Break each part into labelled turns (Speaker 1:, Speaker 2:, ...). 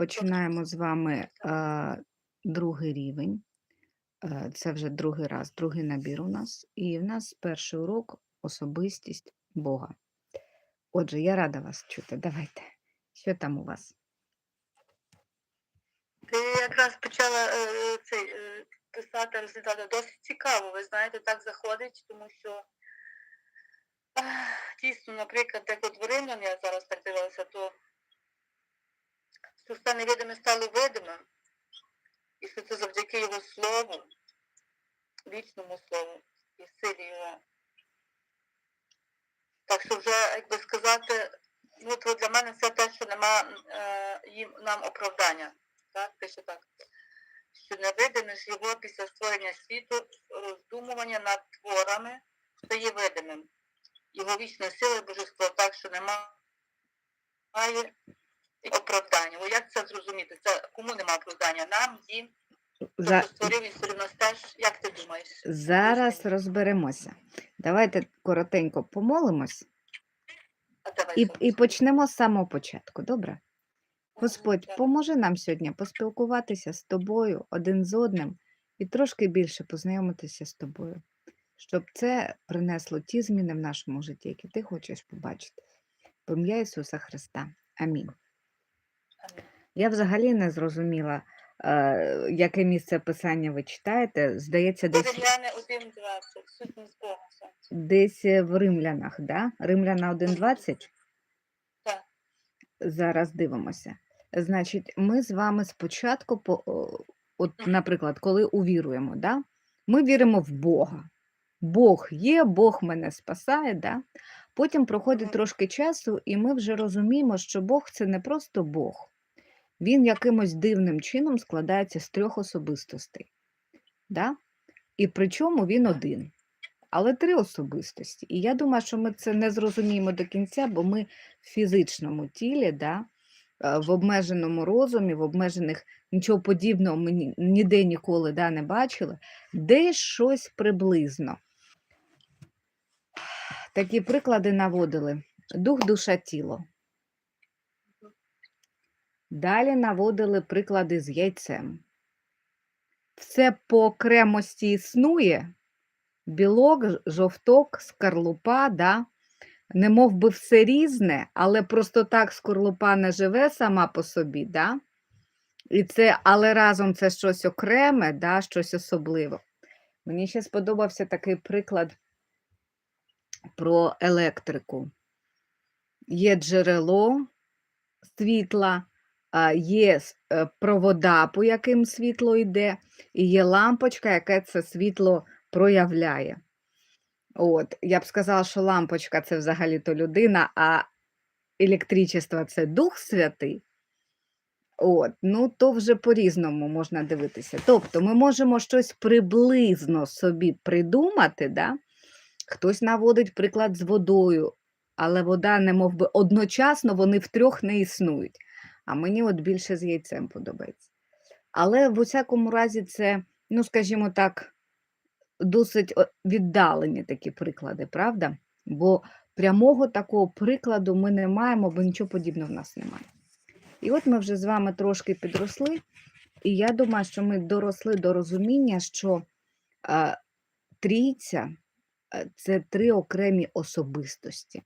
Speaker 1: починаємо з вами е, другий рівень. Е, Це вже другий раз, другий набір у нас. І в нас перший урок особистість Бога. Отже, я рада вас чути. Давайте. Що там у вас?
Speaker 2: Я якраз почала е, цей, е, писати результати. Досить цікаво, ви знаєте, так заходить, тому що дійсно, наприклад, як от в Римлян, я зараз так дивилася, то що все невидиме стало видимим, і що це завдяки його слову, вічному слову і силі його. Так що вже, як би сказати, ну, то для мене це те, що нема е, їм нам оправдання. Так, пише так. Що невидиме ж його після створення світу, роздумування над творами стає видимим. Його вічна сила божество так, що немає оправдання. О, як це зрозуміти? Це кому нема оправдання? Нам, їм,
Speaker 1: За...
Speaker 2: хто створив і створив нас теж. Як ти думаєш?
Speaker 1: Зараз розберемося. Давайте коротенько помолимось
Speaker 2: А давай
Speaker 1: і, і почнемо з самого початку. Добре? Господь,
Speaker 2: так.
Speaker 1: поможи нам сьогодні поспілкуватися з тобою один з одним і трошки більше познайомитися з тобою, щоб це принесло ті зміни в нашому житті, які ти хочеш побачити. В ім'я Ісуса Христа. Амінь. Я взагалі не зрозуміла, е, яке місце писання ви читаєте. Здається, десь,
Speaker 2: Римляни 1.20. Сутність Бога.
Speaker 1: десь в римлянах, да? Римляна 1.20?
Speaker 2: Так.
Speaker 1: Зараз дивимося. Значить, ми з вами спочатку, по, о, от, наприклад, коли увіруємо, да? ми віримо в Бога. Бог є, Бог мене спасає. Да? Потім проходить
Speaker 2: Мгм.
Speaker 1: трошки часу, і ми вже розуміємо, що Бог це не просто Бог. Він якимось дивним чином складається з трьох особистостей. Да? І причому він один. Але три особистості. І я думаю, що ми це не зрозуміємо до кінця, бо ми в фізичному тілі, да, е, в обмеженому розумі, в обмежених нічого подібного ми ні- ніде ніколи да, не бачили, десь щось приблизно. Такі приклади наводили: дух, душа, тіло. Далі наводили приклади з яйцем. Все по окремості існує, білок, жовток, скорлупа, да? не мов би все різне, але просто так скорлупа не живе сама по собі, да? І це, але разом це щось окреме, да? щось особливе. Мені ще сподобався такий приклад про електрику. Є джерело світла, є е, провода, по яким світло йде, і є лампочка, яка це світло проявляє. От, я б сказала, що лампочка це взагалі-то людина, а електричество це Дух Святий. От, ну то вже по-різному можна дивитися. Тобто ми можемо щось приблизно собі придумати, да? хтось наводить приклад з водою, але вода, не мов би, одночасно вони втрьох не існують. А мені от більше з яйцем подобається. Але в усякому разі це, ну скажімо так, досить віддалені такі приклади, правда? Бо прямого такого прикладу ми не маємо, бо нічого подібного в нас немає. І от ми вже з вами трошки підросли, і я думаю, що ми доросли до розуміння, що е, трійця це три окремі особистості.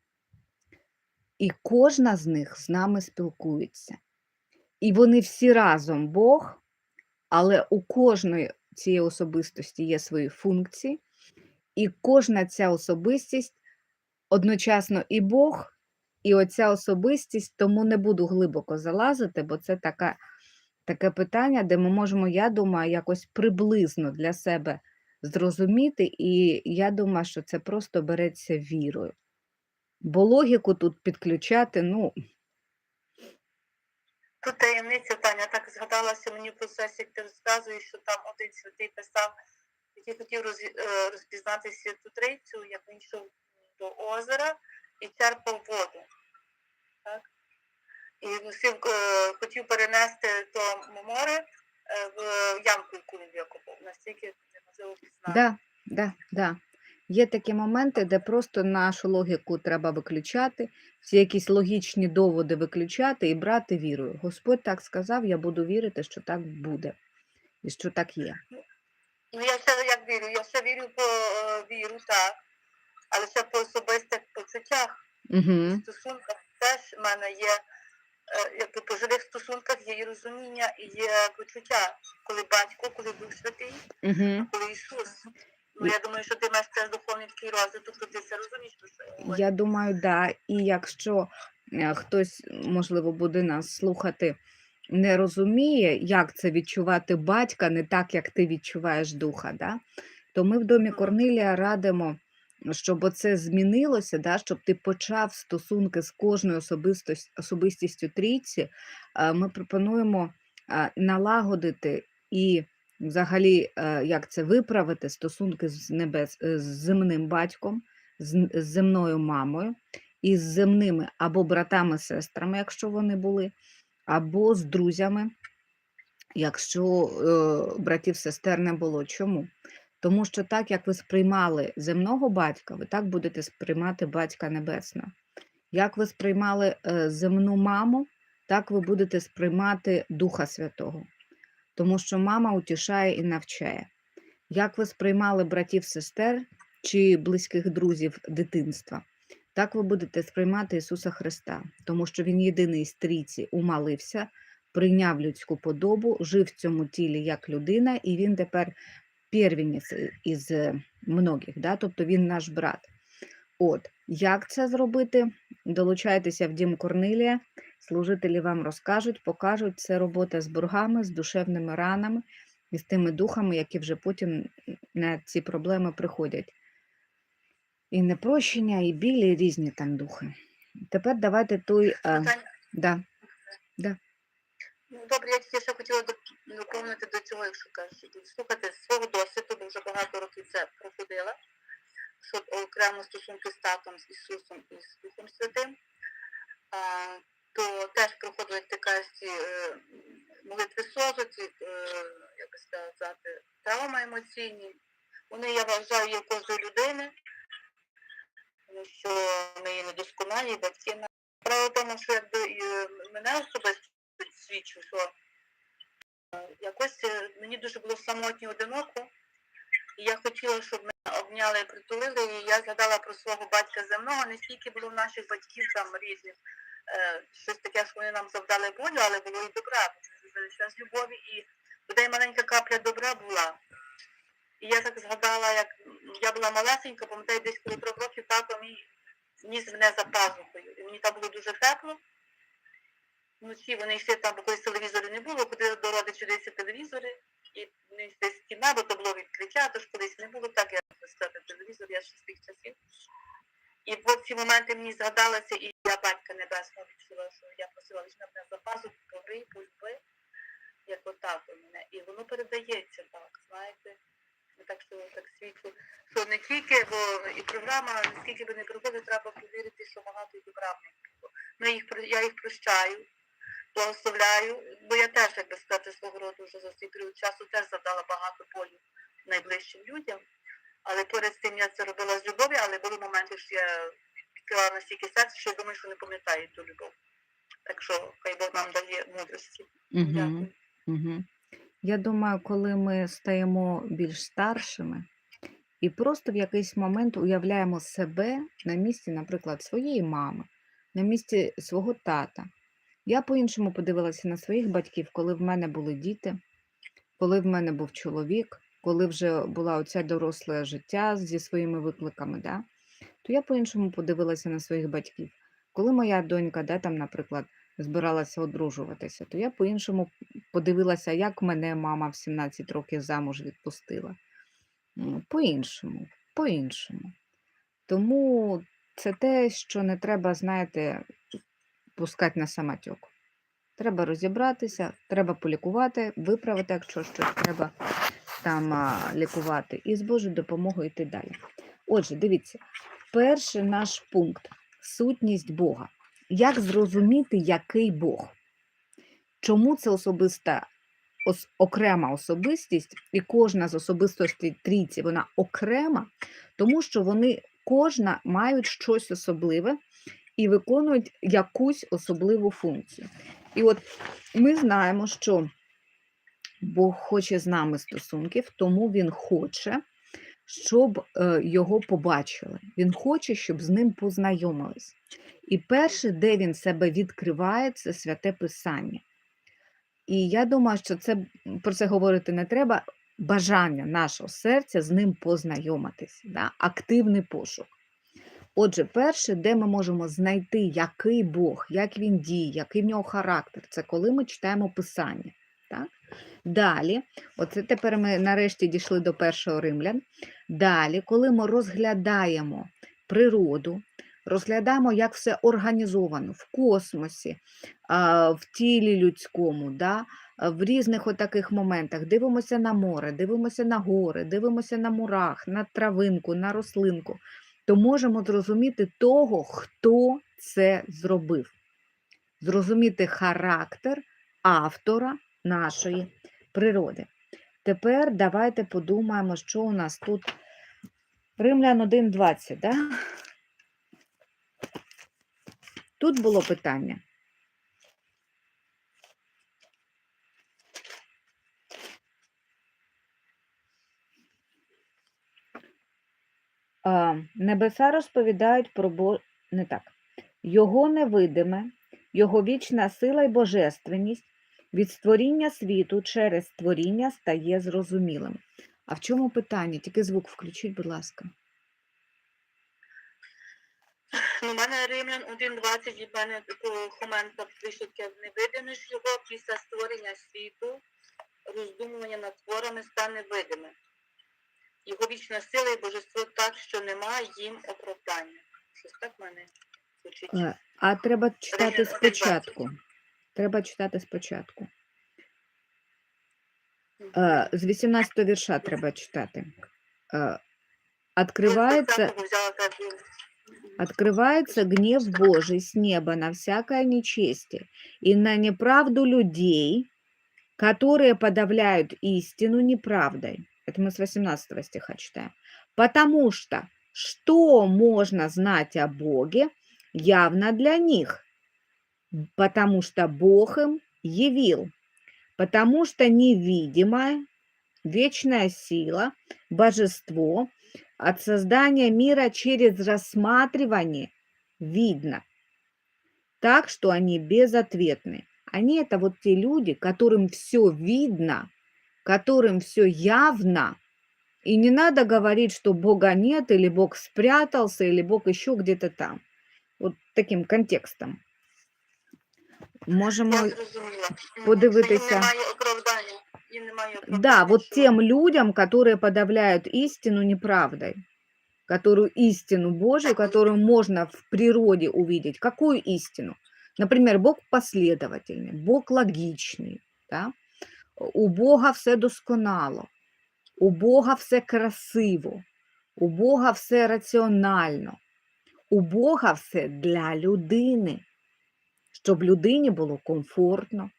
Speaker 1: І кожна з них з нами спілкується. І вони всі разом Бог, але у кожної цієї особистості є свої функції, і кожна ця особистість одночасно і Бог, і оця особистість, тому не буду глибоко залазити, бо це така, таке питання, де ми можемо, я думаю, якось приблизно для себе зрозуміти, і я думаю, що це просто береться вірою. Бо логіку тут підключати, ну,
Speaker 2: Тут таємниця, Таня, так згадалася мені в процесі, як ти розказуєш, що там один святий писав, який хотів е, розпізнати святу трицю, як він йшов до озера і черпав воду. Так? І носив, е, хотів перенести то море в ямку, яку він викопав. Настільки неможливо пізнати.
Speaker 1: Да, да, да. Є такі моменти, де просто нашу логіку треба виключати, всі якісь логічні доводи виключати і брати вірою. Господь так сказав, я буду вірити, що так буде і що так є.
Speaker 2: Ну я ще як вірю, я ще вірю по е, віру, так. Але ще по особистих почуттях,
Speaker 1: Угу.
Speaker 2: стосунках теж в мене є, е, якби по живих стосунках є і розуміння і є почуття, коли батько, коли Дух Святий,
Speaker 1: Угу.
Speaker 2: коли Ісус. Ну я думаю, що ти маєш теж духовний такий розвиток, то ти це розумієш, про що я говорю.
Speaker 1: Я думаю, да. І якщо е, хтось, можливо, буде нас слухати, не розуміє, як це відчувати батька, не так, як ти відчуваєш духа, да? то ми в домі Корнилія радимо, щоб оце змінилося, да? щоб ти почав стосунки з кожною особистістю трійці. Е, Ми пропонуємо е, налагодити і взагалі, е, як це виправити стосунки з небес е, з земним батьком з, земною мамою і з земними або братами, сестрами, якщо вони були, або з друзями, якщо е, братів сестер не було. Чому? Тому що так, як ви сприймали земного батька, ви так будете сприймати батька небесного. Як ви сприймали земну маму, так ви будете сприймати Духа Святого. Тому що мама утішає і навчає. Як ви сприймали братів, сестер чи близьких друзів дитинства, так ви будете сприймати Ісуса Христа, тому що Він єдиний з трійці умалився, прийняв людську подобу, жив в цьому тілі як людина, і Він тепер первенець із е, многих, да? тобто Він наш брат. От, як це зробити? Долучайтеся в дім Корнилія, служителі вам розкажуть, покажуть. Це робота з боргами, з душевними ранами і з тими духами, які вже потім на ці проблеми приходять. І непрощення, і білі, і різні там духи. Тепер давайте той. е,
Speaker 2: Питання-
Speaker 1: да,
Speaker 2: Ну, добре, я тільки ще хотіла доповнити до цього, якщо кажуть, слухати з свого досвіду, бо вже багато років це проходила, що окремо стосунки з татом, з Ісусом і з Духом Святим, а, то теж проходили така е, молитви созу, е, як би сказати, травми емоційні. Вони, я вважаю, є кожної людини, тому що ми є недосконалі, батьки на Справа в тому, що якби е, мене особисто свідчу, що якось мені дуже було самотньо одиноко, і я хотіла, щоб мене обняли і притулили, і я згадала про свого батька земного, не стільки було наших батьків там різних, щось таке, що вони нам завдали болю, але було і добра, лише з любові, і бодай маленька капля добра була. І я так згадала, як я була малесенька, пам'ятаю, десь коли трьох років тато мій ніс мене за пазухою. І мені там було дуже тепло. Вночі вони йшли там, бо колись телевізору не було, ходили до родичів дивитися телевізори, і вони десь кіна, бо то було відкриття, тож колись не було так, я сказати, телевізор, я ще з тих часів. І от ці моменти мені згадалися, і я батька небесного відчула, що я просила візьми мене за пазуху, побий, пульби, як отак у мене. І воно передається так, знаєте. Ну, Так що так світло, що не тільки, бо і програма, наскільки би не проходила, треба повірити, що багато і добра в них було. Ну, їх, я їх прощаю, благословляю, бо я теж, як би сказати, свого роду вже за цей період часу теж завдала багато болю найближчим людям. Але поряд з тим я це робила з любов'ю, але були моменти, що я відкривала настільки серце, що я думаю, що не пам'ятаю ту любов. Так що хай Бог нам дає мудрості.
Speaker 1: угу,
Speaker 2: Дякую.
Speaker 1: угу. Я думаю, коли ми стаємо більш старшими і просто в якийсь момент уявляємо себе на місці, наприклад, своєї мами, на місці свого тата. Я по-іншому подивилася на своїх батьків, коли в мене були діти, коли в мене був чоловік, коли вже була оця доросле життя зі своїми викликами, да? то я по-іншому подивилася на своїх батьків. Коли моя донька, да, там, наприклад, збиралася одружуватися, то я по-іншому подивилася, як мене мама в 17 років замуж відпустила. По-іншому, по-іншому. Тому це те, що не треба, знаєте, пускати на самотек. Треба розібратися, треба полікувати, виправити, якщо щось треба там лікувати, і з Божою допомогою йти далі. Отже, дивіться, перший наш пункт сутність Бога. Як зрозуміти, який Бог? Чому це особиста ос- окрема особистість, і кожна з особистостей трійці вона окрема, тому що вони кожна мають щось особливе і виконують якусь особливу функцію. І от ми знаємо, що Бог хоче з нами стосунків, тому Він хоче, щоб е, його побачили. Він хоче, щоб з ним познайомились. І перше, де він себе відкриває, це святе Писання. І я думаю, що це про це говорити не треба. Бажання нашого серця з ним познайомитись, да? активний пошук. Отже, перше, де ми можемо знайти, який Бог, як він діє, який в нього характер, це коли ми читаємо Писання. Далі, оце тепер ми нарешті дійшли до першого римлян. Далі, коли ми розглядаємо природу, розглядаємо, як все організовано в космосі, в тілі людському, да, в різних отаких моментах. Дивимося на море, дивимося на гори, дивимося на мурах, на травинку, на рослинку, то можемо зрозуміти того, хто це зробив. Зрозуміти характер автора нашої природи. Тепер давайте подумаємо, що у нас тут. Римлян 1.20, да? Тут було питання. Небеса розповідають про Бо... не так. Його невидиме, його вічна сила і божественність від створіння світу через створіння стає зрозумілим. А в чому питання? Тільки звук включіть, будь ласка.
Speaker 2: Ну, у мене Римлян 1.20, і в мене Хоменка пише таке невидиме ж його після створення світу, роздумування над творами стане видиме. Його вічна сила і божество так, що немає їм оправдання. Щось так в мене звучить.
Speaker 1: Е, А треба читати
Speaker 2: Римлян 1.20.
Speaker 1: спочатку. Треба читати спочатку. З 18 вірша треба читати. Открывается, открывается гнев Божий с неба на всякое нечестие и на неправду людей, которые подавляют истину неправдой. Это мы с 18 стиха читаем. Потому что что можно знать о Боге явно для них, потому что Бог им явил, потому что невидимая вечная сила, божество от создания мира через рассматривание видно, так что они безответны. Они это вот те люди, которым все видно, которым все явно, и не надо говорить, что Бога нет, или Бог спрятался, или Бог еще где-то там. Вот таким контекстом. Можемо
Speaker 2: Я зрозуміла. Мгм.
Speaker 1: подивитися.
Speaker 2: Що Їм немає оправдання. Їм немає оправдання.
Speaker 1: Да, вот
Speaker 2: що-
Speaker 1: тем людям, которые подавляют истину неправдой, которую истину Божию, которую можно в природе увидеть. Какую истину? Например, Бог последовательный, Бог логичний, да? у Бога все досконало, у Бога все красиво, у Бога все раціонально, у Бога все для людини, Щоб людині було комфортно,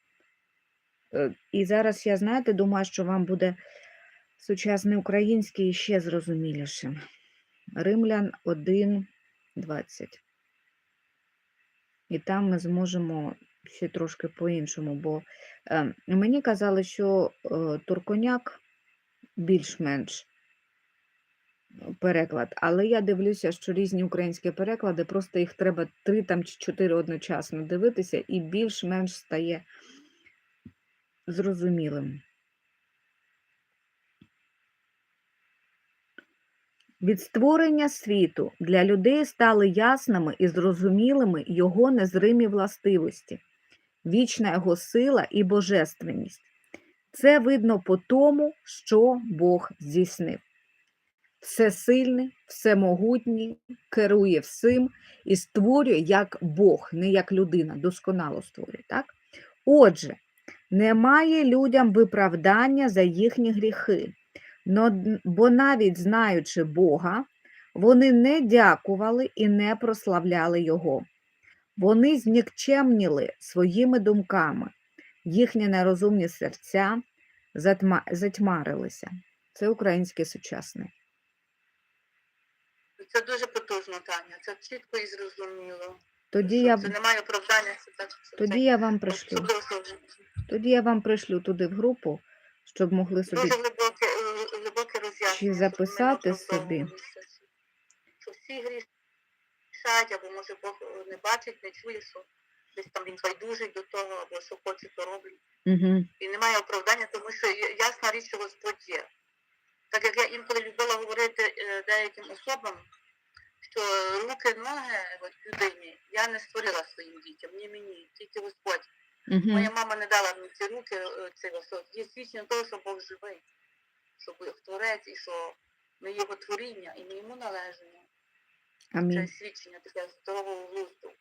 Speaker 1: Е, І зараз я, знаєте, думаю, що вам буде сучасний український ще зрозумілішим. Римлян 1.20. І там ми зможемо ще трошки по-іншому, бо е, мені казали, що е, Турконяк більш-менш переклад, але я дивлюся, що різні українські переклади, просто їх треба три там чи чотири одночасно дивитися, і більш-менш стає зрозумілим. Від створення світу для людей стали ясними і зрозумілими його незримі властивості, вічна його сила і божественність. Це видно по тому, що Бог здійснив. Всесильний, всемогутній, керує всім і створює як Бог, не як людина, досконало створює. Так? Отже, немає людям виправдання за їхні гріхи, бо навіть знаючи Бога, вони не дякували і не прославляли Його. Вони знікчемніли своїми думками, їхні нерозумні серця затьмарилися. Це українське сучасне.
Speaker 2: Це дуже потужно, Таня. Це чітко і зрозуміло.
Speaker 1: Тоді я,
Speaker 2: Це немає оправдання. Це
Speaker 1: тоді я вам пришлю. Тоді я вам пришлю туди в групу, щоб могли собі.
Speaker 2: Дуже глибоке, е, глибоке роз'яснення.
Speaker 1: Чи записати собі?
Speaker 2: Що всі грішать, або може Бог е, не бачить, не чує, що десь там він байдужий до того, або що хоче, то робить.
Speaker 1: Угу.
Speaker 2: І немає оправдання, тому що ясна річ, що Господь є. Так як я інколи любила говорити е, деяким особам, що руки, ноги людині я не створила своїм дітям, ні мені, тільки Господь.
Speaker 1: Угу.
Speaker 2: Моя мама не дала мені ці руки, е, цей ось. Є свідчення того, що Бог живий, що Бог творець і що ми його творіння і ми йому належимо. Це
Speaker 1: Амінь.
Speaker 2: свідчення таке здорового глузду.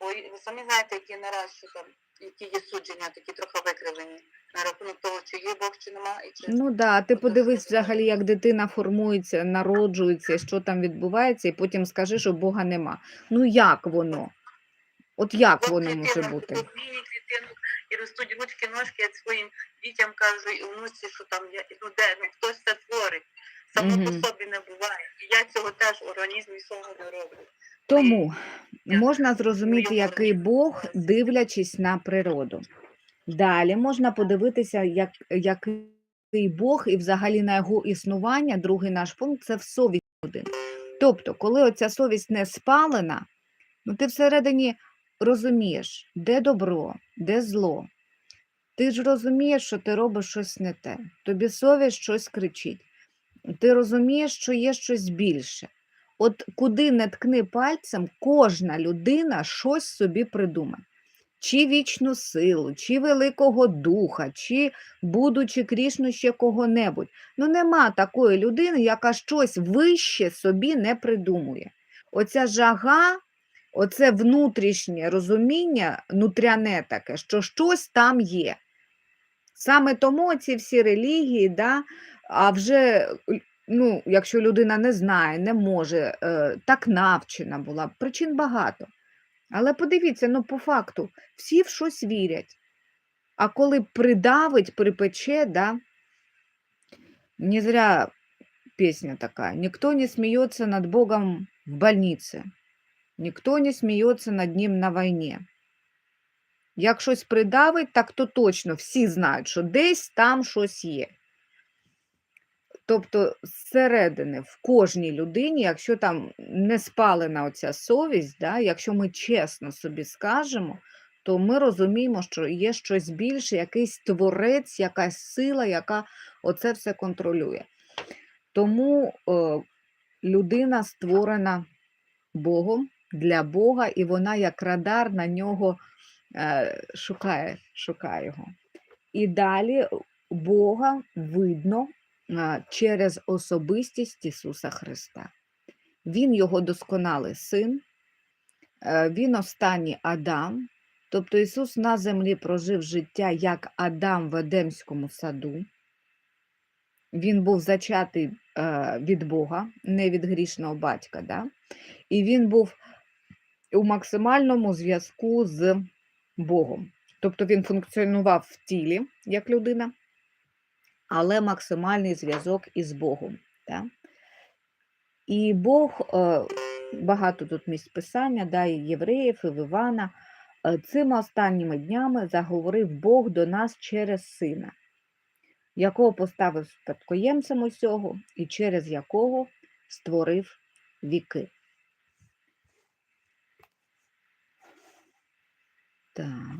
Speaker 2: Бо ви самі знаєте, які нараз, що там, які є судження, такі трохи викривлені на рахунок того, чи є Бог, чи нема, і чи
Speaker 1: Ну да, ти подивись взагалі, як дитина формується, народжується, що там відбувається, і потім скажи, що Бога нема. Ну як воно? От як
Speaker 2: От
Speaker 1: воно може бути?
Speaker 2: клітинок, і ростуть ручки, ножки, я своїм дітям кажу, і внуці, що там я, ну де, ну хтось це творить. Само
Speaker 1: Мгм.
Speaker 2: по собі не буває. І я цього теж в організмі свого не роблю.
Speaker 1: Тому можна зрозуміти, який Бог, дивлячись на природу. Далі можна подивитися, як, який Бог і взагалі на його існування, другий наш пункт це в совість людини. Тобто, коли оця совість не спалена, ну ти всередині розумієш, де добро, де зло. Ти ж розумієш, що ти робиш щось не те. Тобі совість щось кричить. Ти розумієш, що є щось більше. От куди не ткни пальцем, кожна людина щось собі придумає. Чи вічну силу, чи Великого Духа, чи будучи Крішну ще кого-небудь. Ну нема такої людини, яка щось вище собі не придумує. Оця жага, оце внутрішнє розуміння, нутряне таке, що щось там є. Саме тому ці всі релігії, да, а вже ну, якщо людина не знає, не може, е, так навчена була, причин багато. Але подивіться, ну по факту, всі в щось вірять. А коли придавить, припече, да, не зря песня такая, никто не смеется над Богом в больнице, никто не смеется над ним на війні. Як щось придавить, так то точно всі знають, що десь там щось є. Тобто зсередини в кожній людині, якщо там не спалена оця совість, да, якщо ми чесно собі скажемо, то ми розуміємо, що є щось більше, якийсь творець, якась сила, яка оце все контролює. Тому е, людина створена Богом для Бога, і вона як радар на нього е, шукає, шукає його. І далі Бога видно через особистість Ісуса Христа. Він його досконалий син, е, він останній Адам, тобто Ісус на землі прожив життя як Адам в Едемському саду. Він був зачатий е, від Бога, не від грішного батька. Да? І він був у максимальному зв'язку з Богом. Тобто він функціонував в тілі як людина, але максимальний зв'язок із Богом. Да? І Бог, е, багато тут місць писання, да, і євреїв, і в Івана, е, цими останніми днями заговорив Бог до нас через Сина, якого поставив спадкоємцем усього, і через якого створив віки. Так.